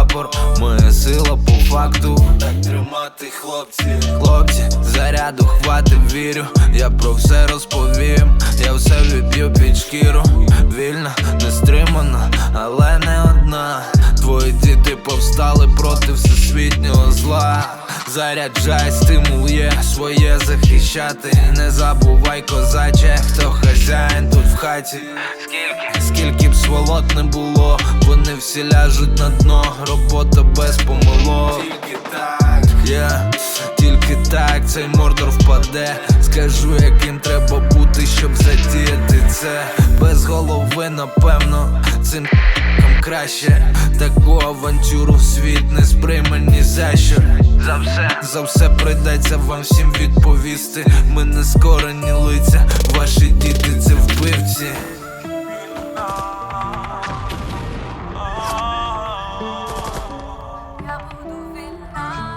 прапор, моя сила по факту. Так тримати хлопці, хлопці, заряду хватить, вірю. Я про все розповім, я все віб'ю під шкіру. Вільна, не стримана, але не одна. Твої діти повстали проти всесвітнього зла. Заряджай, стимул є своє захищати. Не забувай, козаче, хто хазяїн тут в хаті. Скільки б сволот не було, вони всі ляжуть на дно, робота без помилок. Тільки так, yeah, тільки так цей мордор впаде. Скажу, яким треба бути, щоб задіяти це. Без голови, напевно, цим краще. Таку авантюру світ не сприйме ні за що. За все, за все прийдеться вам всім відповісти. Ми не скорені лиця, ваші діти це вбивці. Moving on.